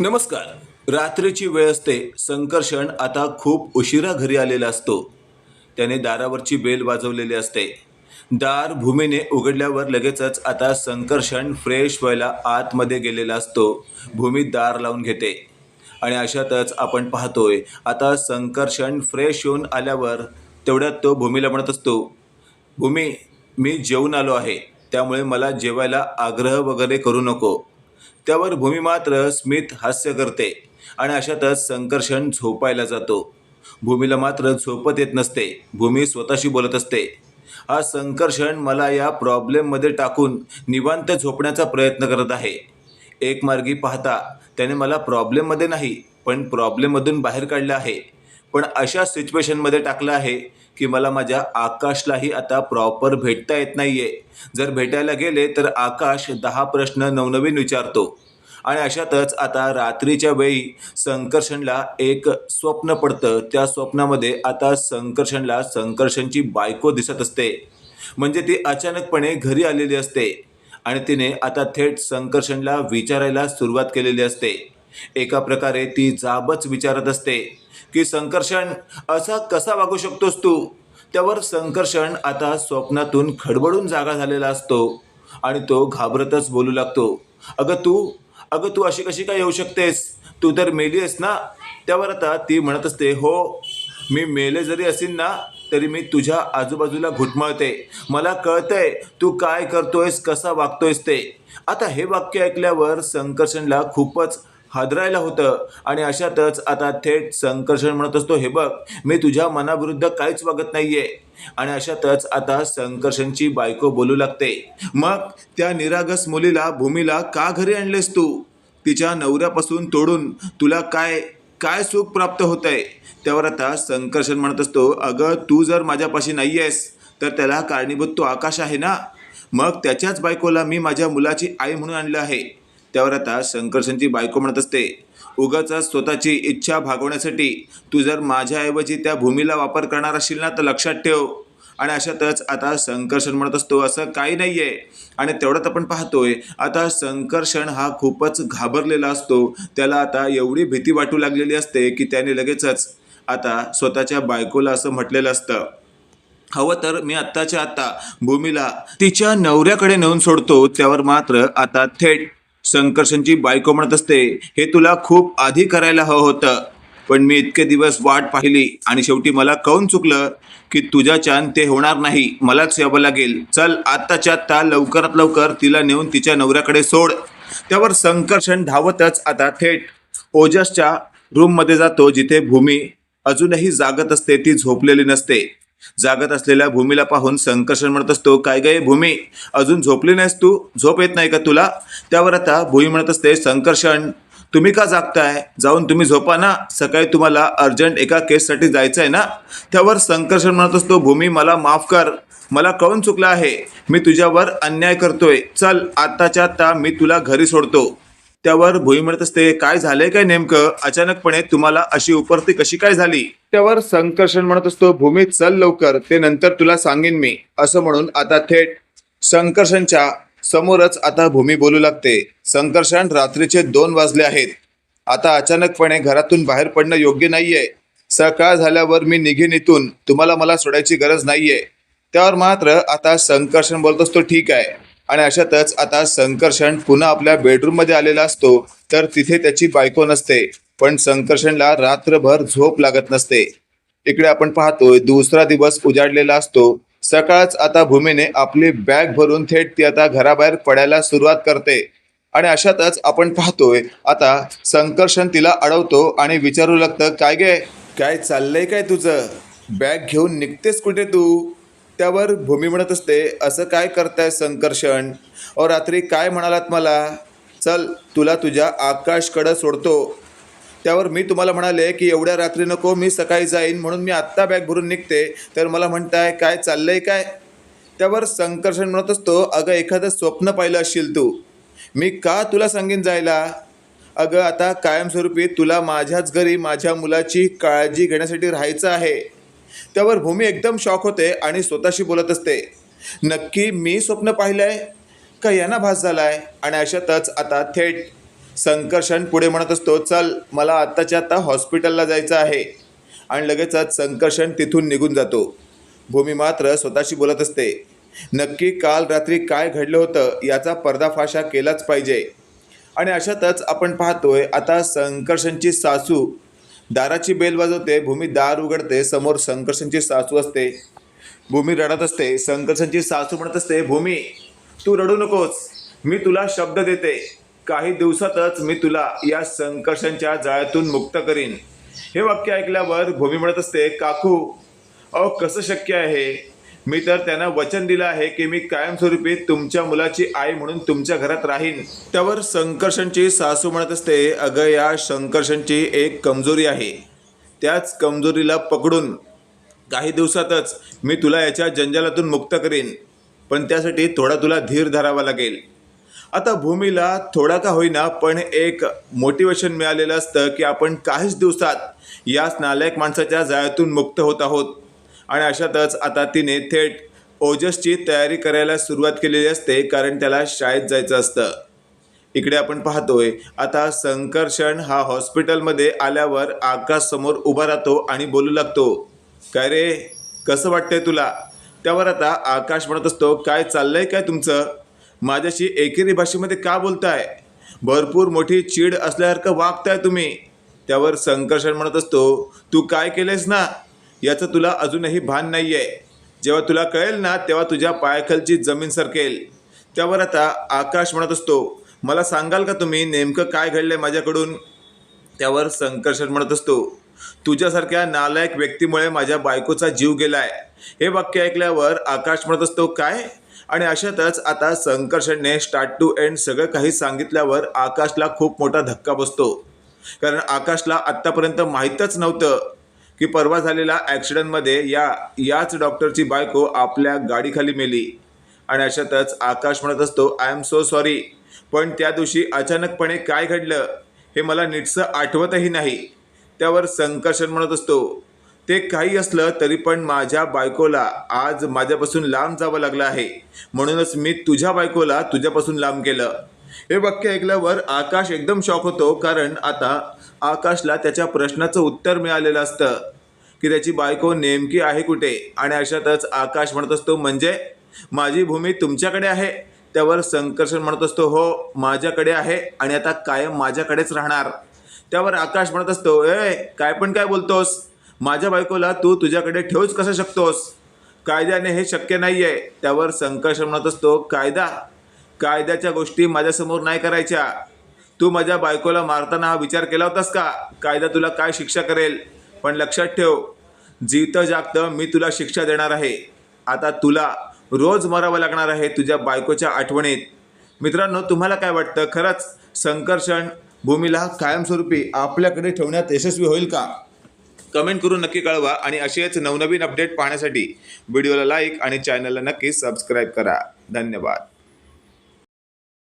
नमस्कार. रात्रीची वेळ असते. संकर्षण आता खूप उशिरा घरी आलेला असतो. त्याने दारावरची बेल वाजवलेली असते. दार भूमीने उघडल्यावर लगेचच आता संकर्षण फ्रेश व्हायला आतमध्ये गेलेला असतो. भूमी दार लावून घेते. आणि अशातच आपण पाहतोय आता संकर्षण फ्रेश होऊन आल्यावर तेवढ्यात तो भूमीला म्हणत असतो भूमी मी जेवून आलो आहे. त्यामुळे मला जेवायला आग्रह वगैरे करू नको. त्यावर भूमी मात्र स्मित हास्य करते आणि अशातच संकर्षण झोपायला जातो. भूमीला मात्र झोपत येत नसते. भूमी स्वतःशी बोलत असते. हा संकर्षण मला या प्रॉब्लेममध्ये टाकून निवांत झोपण्याचा प्रयत्न करत आहे. एक मार्गी पाहता त्याने मला प्रॉब्लेममध्ये नाही पण प्रॉब्लेममधून बाहेर काढलं आहे. पण अशा सिच्युएशनमध्ये टाकलं आहे की मला माझ्या आकाशलाही आता प्रॉपर भेटता येत नाही आहे जर भेटायला गेले तर आकाश दहा प्रश्न नवनवीन विचारतो. आणि अशातच आता रात्रीच्या वेळी संकर्षणला एक स्वप्न पडतं. त्या स्वप्नामध्ये आता संकर्षणला संकर्षणची बायको दिसत असते. म्हणजे ती अचानकपणे घरी आलेली असते आणि तिने आता थेट संकर्षणला विचारायला सुरुवात केलेली असते. एका प्रकारे ती जाबच विचारत असते की संकर्षण असा कसा वागू शकतोस तू? त्यावर संकर्षण आता स्वप्नातून खडबडून जागा झालेला असतो आणि तो घाबरतच बोलू लागतो. अगं तू अगं तू अशी कशी काय येऊ शकतेस? तू तर मेली आहेस ना? त्यावर आता ती म्हणत असते हो मी मेले जरी असेल ना तरी मी तुझ्या आजूबाजूला घुटमळते. मला कळतंय तू काय करतोयस कसा वागतोयस ते. आता हे वाक्य ऐकल्यावर संकर्षणला खूपच हादरायला होतं. आणि अशातच आता थेट संकर्षण म्हणत असतो हे बघ मी तुझ्या मनाविरुद्ध काहीच वागत नाहीये. आणि अशातच आता संकर्षणची बायको बोलू लागते मग त्या निरागस मुलीला भूमीला का घरी आणलेस तू? तिच्या नवऱ्यापासून तोडून तुला काय काय सुख प्राप्त होत आहे त्यावर आता संकर्षण म्हणत असतो अगं तू जर माझ्यापाशी नाही आहेस तर त्याला कारणीभूत तो आकाश आहे ना? मग त्याच्याच बायकोला मी माझ्या मुलाची आई म्हणून आणलं आहे. त्यावर आता संकर्षणची बायको म्हणत असते उगाच स्वतःची इच्छा भागवण्यासाठी तू जर माझ्याऐवजी त्या भूमीला वापर करणार असशील ना तर लक्षात ठेव. आणि अशातच आता संकर्षण म्हणत असतो असं काही नाही आहे आणि तेवढ्यात आपण पाहतोय आता संकर्षण हा खूपच घाबरलेला असतो. त्याला आता एवढी भीती वाटू लागलेली असते की त्याने लगेचच आता स्वतःच्या बायकोला असं म्हटलेलं असतं. हवं तर मी आत्ताच्या आत्ता भूमीला तिच्या नवऱ्याकडे नेऊन सोडतो त्यावर मात्र आता थेट संकर्षणची बायको म्हणत असते हे तुला खूप आधी करायला हवं होतं पण मी इतके दिवस वाट पाहिली आणि शेवटी मला कौन चुकलं की तुझ्या चान ते होणार नाही मलाच यावं लागेल. चल आत्ताच्या आत्ता लवकरात लवकर तिला नेऊन तिच्या नवऱ्याकडे सोड. त्यावर संकर्षण धावतच आता थेट. ओजसच्या रूममध्ये जातो जिथे भूमी अजूनही जागत असते ती झोपलेली नसते. जागत असलेल्या भूमीला पाहून संकर्षण म्हणत असतो काय गे भूमी? अजून झोपली नाहीस तू? झोप येत नाही का तुला? त्यावर आता भूमी म्हणत असते संकर्षण तुम्ही का जागताय? जाऊन तुम्ही झोपा ना. सकाळी तुम्हाला अर्जंट एका केससाठी जायचं आहे ना. त्यावर संकर्षण म्हणत असतो भूमी मला माफ कर. मला कळून चुकलं आहे. मी तुझ्यावर अन्याय करतोय. चल आत्ताच्या आत्ता मी तुला घरी सोडतो. त्यावर भोई म्हणत असते काय झालंय काय नेमकं? अचानकपणे तुम्हाला अशी उपरती कशी काय झाली? त्यावर संकर्षण म्हणत असतो भूमी चल लवकर ते नंतर तुला सांगेन मी. असं म्हणून आता थेट संकर्षणच्या समोरच आता भूमी बोलू लागते. संकर्षण रात्रीचे दोन वाजले आहेत. आता अचानकपणे घरातून बाहेर पडणं योग्य नाहीये. सकाळ झाल्यावर मी निघेन इथून. तुम्हाला मला सोडायची गरज नाहीये. त्यावर मात्र आता संकर्षण बोलत असतो ठीक आहे. आणि अशातच आता संकर्षण पुन्हा आपल्या बेडरूममध्ये आलेला असतो तर तिथे त्याची बायको नसते. पण संकर्षणला रात्रभर झोप लागत नसते. इकडे आपण पाहतोय दुसरा दिवस उजाडलेला असतो. सकाळच आता भूमीने आपली बॅग भरून थेट ती आता घराबाहेर पडायला सुरुवात करते. आणि अशातच आपण पाहतोय आता संकर्षण तिला अडवतो आणि विचारू लागतं काय गे? काय चाललंय काय तुझं? बॅग घेऊन निघतेस कुठे तू? त्यावर भूमी म्हणत असते असं काय करताय संकर्षण और रात्री काय म्हणालात मला? चल तुला तुझ्या आकाशकडं सोडतो. त्यावर मी तुम्हाला म्हणाले की एवढ्या रात्री नको मी सकाळी जाईन म्हणून मी आत्ता बॅग भरून निघते. तर मला म्हणताय काय चाललंय काय त्यावर संकर्षण म्हणत असतो अगं एखादं स्वप्न पाहिलं असशील तू. मी का तुला सांगेन जायला? अगं आता कायमस्वरूपी तुला माझ्याच घरी माझ्या मुलाची काळजी घेण्यासाठी राहायचं आहे. त्यावर भूमी एकदम शॉक होते आणि स्वतःशी बोलत असते. नक्की मी स्वप्न पाहिलं आहे का यांना भास झाला आहे आणि अशातच आता थेट संकर्षण पुढे म्हणत असतो चल मला आत्ताच्या आत्ता हॉस्पिटलला जायचं आहे. आणि लगेचच संकर्षण तिथून निघून जातो. भूमी मात्र स्वतःशी बोलत असते नक्की काल रात्री काय घडलं होतं याचा पर्दाफाशा केलाच पाहिजे. आणि अशातच आपण पाहतोय आता संकर्षणची सासू दाराची बेल वाजवते भूमी दार उघडते समोर संकर्षणची सासू असते. भूमी रडत असते संकर्षणची सासू म्हणत असते भूमी तू रडू नकोस मी तुला शब्द देते. काही दिवसातच मी तुला या संकर्षणच्या जाळ्यातून मुक्त करीन. हे वाक्य ऐकल्यावर भूमी म्हणत असते काकू अहो कसं शक्य आहे? मी तर त्यांना वचन दिलं आहे की मी कायमस्वरूपी तुमच्या मुलाची आई म्हणून तुमच्या घरात राहीन. त्यावर संकर्षणची सासू म्हणत असते अगं या संकर्षणची एक कमजोरी आहे. त्याच कमजोरीला पकडून काही दिवसातच मी तुला याच्या जंजालातून मुक्त करीन पण त्यासाठी थोडा तुला धीर धरावा लागेल. आता भूमीला थोडा का होईना पण एक मोटिवेशन मिळालेलं असतं की आपण काहीच दिवसात याच नालायक माणसाच्या जाळ्यातून मुक्त होत आहोत. आणि अशातच आता तिने थेट ओजसची तयारी करायला सुरुवात केलेली असते कारण त्याला शाळेत जायचं असतं. इकडे आपण पाहतोय आता संकर्षण हा हॉस्पिटलमध्ये आल्यावर आकाश समोर उभा राहतो आणि बोलू लागतो काय रे कसं वाटतंय तुला? त्यावर आता आकाश म्हणत असतो काय चाललंय काय तुमचं? माझ्याशी एकेरी भाषेमध्ये का बोलताय? भरपूर मोठी चीड असल्यासारखं वागताय तुम्ही. त्यावर संकर्षण म्हणत असतो तू काय केलंयस ना? याचं तुला अजूनही भान नाही आहे जेव्हा तुला कळेल ना तेव्हा तुझ्या पायाखालची जमीन सरकेल. त्यावर आता आकाश म्हणत असतो मला सांगाल का तुम्ही नेमकं काय घडलंय माझ्याकडून? त्यावर संकर्षण म्हणत असतो तुझ्यासारख्या नालायक व्यक्तीमुळे माझ्या बायकोचा जीव गेलाय. हे वाक्य ऐकल्यावर आकाश म्हणत असतो काय? आणि अशातच आता संकर्षणने स्टार्ट टू एंड सगळं काही सांगितल्यावर आकाशला खूप मोठा धक्का बसतो. कारण आकाशला आत्तापर्यंत माहीतच नव्हतं की परवा झालेल्या ॲक्सिडेंटमध्ये या याच डॉक्टरची बायको आपल्या गाडीखाली मेली. आणि अशातच आकाश म्हणत असतो आय एम सो सॉरी पण त्या दिवशी अचानकपणे काय घडलं हे मला नीटसं आठवतही नाही. त्यावर संकर्षण म्हणत असतो ते काही असलं तरी पण माझ्या बायकोला आज माझ्यापासून लांब जावं लागलं आहे. म्हणूनच मी तुझ्या बायकोला तुझ्यापासून लांब केलं. हे वाक्य ऐकल्यावर आकाश एकदम शॉक होतो कारण आता आकाशला त्याच्या प्रश्नाचं उत्तर मिळालेलं असतं की त्याची बायको नेमकी आहे कुठे? आणि अशातच आकाश म्हणत असतो म्हणजे? माझी भूमी तुमच्याकडे आहे. त्यावर संकर्षण म्हणत असतो हो माझ्याकडे आहे आणि आता कायम माझ्याकडेच राहणार. त्यावर आकाश म्हणत असतो ए काय पण काय बोलतोस? माझ्या बायकोला तू तुझ्याकडे ठेवूच कसं शकतोस? कायद्याने हे शक्य नाही आहे त्यावर संकर्षण म्हणत असतो कायदा? कायद्याच्या गोष्टी माझ्यासमोर नाही करायच्या. तू माझ्या बायकोला मारताना हा विचार केला होतास का? कायदा तुला काय शिक्षा करेल? पण लक्षात ठेव जीतं जागतं मी तुला शिक्षा देणार आहे. आता तुला रोज मरावं लागणार आहे तुझ्या बायकोच्या आठवणीत. मित्रांनो तुम्हाला काय वाटतं? खरंच संकर्षण भूमीला कायमस्वरूपी आपल्याकडे ठेवण्यात यशस्वी होईल का? कमेंट करून नक्की कळवा आणि असेच नवनवीन अपडेट पाहण्यासाठी व्हिडिओला लाईक आणि चॅनलला नक्की सबस्क्राईब करा. धन्यवाद.